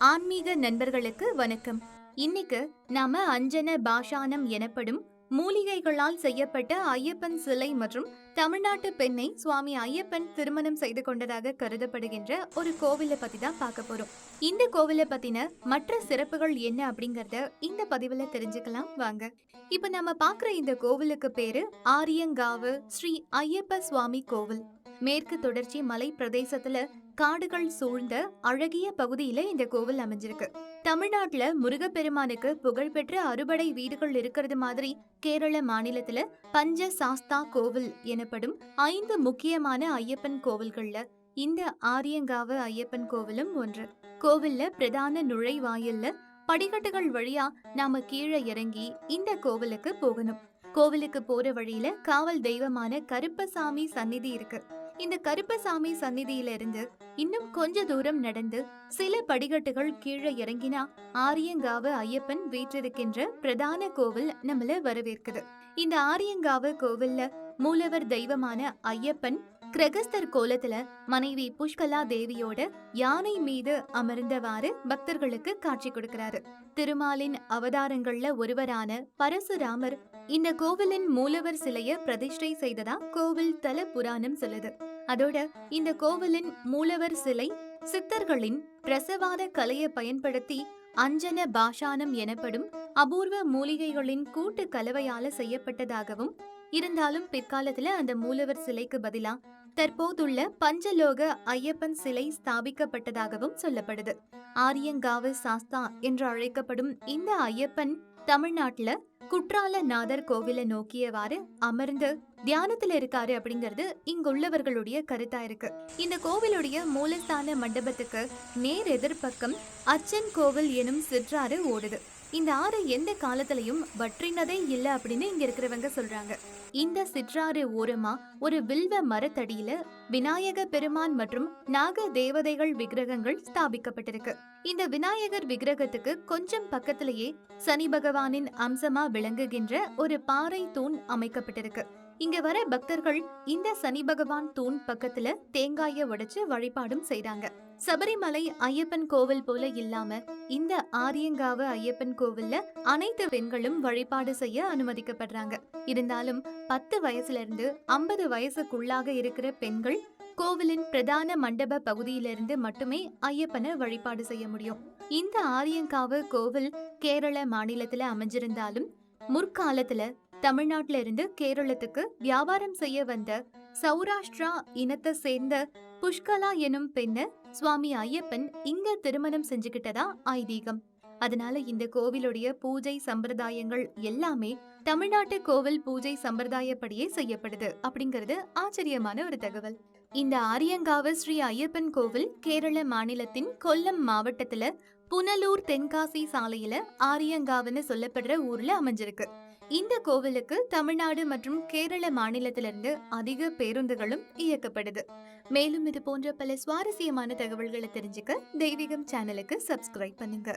ஆன்மீக நண்பர்களுக்கு வணக்கம். இன்னைக்கு நாம அஞ்சன பாஷானம் எனப்படும் மூலிகைகளால் செய்யப்பட்ட ஐயப்பன் சிலை மற்றும் தமிழ்நாட்டு பெண்ணை சுவாமி ஐயப்பன் திருமணம் செய்து கொண்டதாக கருதப்படுகின்ற ஒரு கோவிலை பத்தி தான் பார்க்க போறோம். இந்த கோவிலை பத்தின மற்ற சிறப்புகள் என்ன அப்படிங்கறத இந்த பதிவுல தெரிஞ்சுக்கலாம் வாங்க. இப்ப நம்ம பாக்குற இந்த கோவிலுக்கு பேரு ஆரியங்காவு ஸ்ரீ ஐயப்ப சுவாமி கோவில். மேற்கு தொடர்ச்சி மலை பிரதேசத்துல காடுகள் சூழ்ந்த அழகிய பகுதியில இந்த கோவில் அமைஞ்சிருக்கு. தமிழ்நாட்டுல முருகப்பெருமானுக்கு புகழ்பெற்ற அறுபடை வீடுகள் இருக்கிறது மாதிரி கேரள மாநிலத்துல பஞ்ச சாஸ்தா கோவில் எனப்படும் ஐந்து முக்கியமான ஐயப்பன் கோவில்கள்ல இந்த ஆரியங்காவு ஐயப்பன் கோவிலும் ஒன்று. கோவில்ல பிரதான நுழைவாயில்ல படிக்கட்டுகள் வழியா நாம கீழே இறங்கி இந்த கோவிலுக்கு போகணும். கோவிலுக்கு போற வழியில காவல் தெய்வமான கருப்பசாமி சந்நிதி இருக்கு. இந்த கருப்பசாமி சந்நிதியிலிருந்து இன்னும் கொஞ்ச தூரம் நடந்து சில படிக்கட்டுகள் கீழே இறங்கினா ஆரியங்காவு ஐயப்பன் வீற்றிருக்கின்ற பிரதான கோவில் நம்மள வரவேற்குது. இந்த ஆரியங்காவு கோவில்ல மூலவர் தெய்வமான ஐயப்பன் கிரகஸ்தர் கோலத்துல மனைவி புஷ்கலா தேவியோட யானை மீது அமர்ந்தவாறு பக்தர்களுக்கு காட்சி கொடுக்கிறாரு. திருமாலின் அவதாரங்கள்ல ஒருவரான பரசுராமர் இந்த கோவிலின் மூலவர் சிலைய பிரதிஷ்டை செய்ததா கோவில் தல புராணம் சொல்லுது. அதோட இந்த கோவிலின் மூலவர் சிலை சித்தர்களின் பிரசவாத கலையை பயன்படுத்தி அஞ்சன பாஷானம் எனப்படும் அபூர்வ மூலிகைகளின் கூட்டு கலவையால செய்யப்பட்டதாகவும் இருந்தாலும் பிற்காலத்துல அந்த மூலவர் சிலைக்கு பதிலா தற்போதுள்ள பஞ்சலோக ஐயப்பன் சிலை ஸ்தாபிக்கப்பட்டதாகவும் சொல்லப்படுது. ஆரியங்காவு சாஸ்தா என்று அழைக்கப்படும் இந்த ஐயப்பன் தமிழ்நாட்டுல குற்றாலநாதர் கோவிலை நோக்கியவாறு அமர்ந்து தியானத்துல இருக்காரு அப்படிங்கிறது இங்குள்ளவர்களுடைய கருத்தா இருக்கு. இந்த கோவிலுடைய மூலஸ்தான மண்டபத்துக்கு நேர் எதிர்ப்பக்கம் அச்சன் கோவில் எனும் சிற்றாறு ஓடுது. இந்த ஆறு எந்த காலத்திலையும் வற்றினதே இல்ல அப்படின்னு இங்க இருக்கிறவங்க சொல்றாங்க. இந்த சிற்றாறு ஓரமா ஒரு வில்வ மரத்தடியில விநாயக பெருமான் மற்றும் நாக தேவதைகள் விக்கிரகங்கள் ஸ்தாபிக்கப்பட்டிருக்கு. இந்த விநாயகர் விக்கிரகத்துக்கு கொஞ்சம் பக்கத்திலேயே சனி பகவானின் அம்சமா விளங்குகின்ற ஒரு பாறை தூண் அமைக்கப்பட்டிருக்கு. இங்க வர பக்தர்கள் இந்த சனி பகவான் தூண் பக்கத்துல தேங்காய உடைச்சு வழிபாடும் செய்றாங்க. சபரிமலை ஐயப்பன் கோவில் போல இல்லாம இந்த ஆரியங்காவு ஐயப்பன் கோவில்ல அனைத்து பெண்களும் வழிபாடு செய்ய அனுமதிக்கப்படுறாங்க. இருந்தாலும் பத்து வயசுல இருந்து ஐம்பது வயசுக்குள்ளாக இருக்கிற பெண்கள் கோவிலின் பிரதான மண்டப பகுதியிலிருந்து மட்டுமே ஐயப்பனை வழிபாடு செய்ய முடியும். இந்த ஆரியங்காவு கோவில் கேரள மாநிலத்துல அமைஞ்சிருந்தாலும் முற்காலத்துல தமிழ்நாட்டுல இருந்து கேரளத்துக்கு வியாபாரம் செய்ய வந்த சௌராஷ்டிரா இனத்தை சேர்ந்த புஷ்கலா எனும் பெண்ண சுவாமி ஐயப்பன் இங்க திருமணம் செஞ்சுக்கிட்டதா ஐதீகம். அதனால இந்த கோவிலுடைய பூஜை சம்பிரதாயங்கள் எல்லாமே தமிழ்நாட்டு கோவில் பூஜை சம்பிரதாயப்படியே செய்யப்படுது அப்படிங்கிறது ஆச்சரியமான ஒரு தகவல். இந்த ஆரியங்காவு ஸ்ரீ ஐயப்பன் கோவில் கேரள மாநிலத்தின் கொல்லம் மாவட்டத்துல புனலூர் தென்காசி சாலையில ஆரியங்காவுன்னு சொல்லப்படுற ஊர்ல அமைஞ்சிருக்கு. இந்த கோவிலுக்கு தமிழ்நாடு மற்றும் கேரள மாநிலத்திலிருந்து அதிக பேருந்துகளும் இயக்கப்படுது. மேலும் இது போன்ற பல சுவாரஸ்யமான தகவல்களை தெரிஞ்சுக்க தெய்வீகம் சேனலுக்கு சப்ஸ்கிரைப் பண்ணுங்க.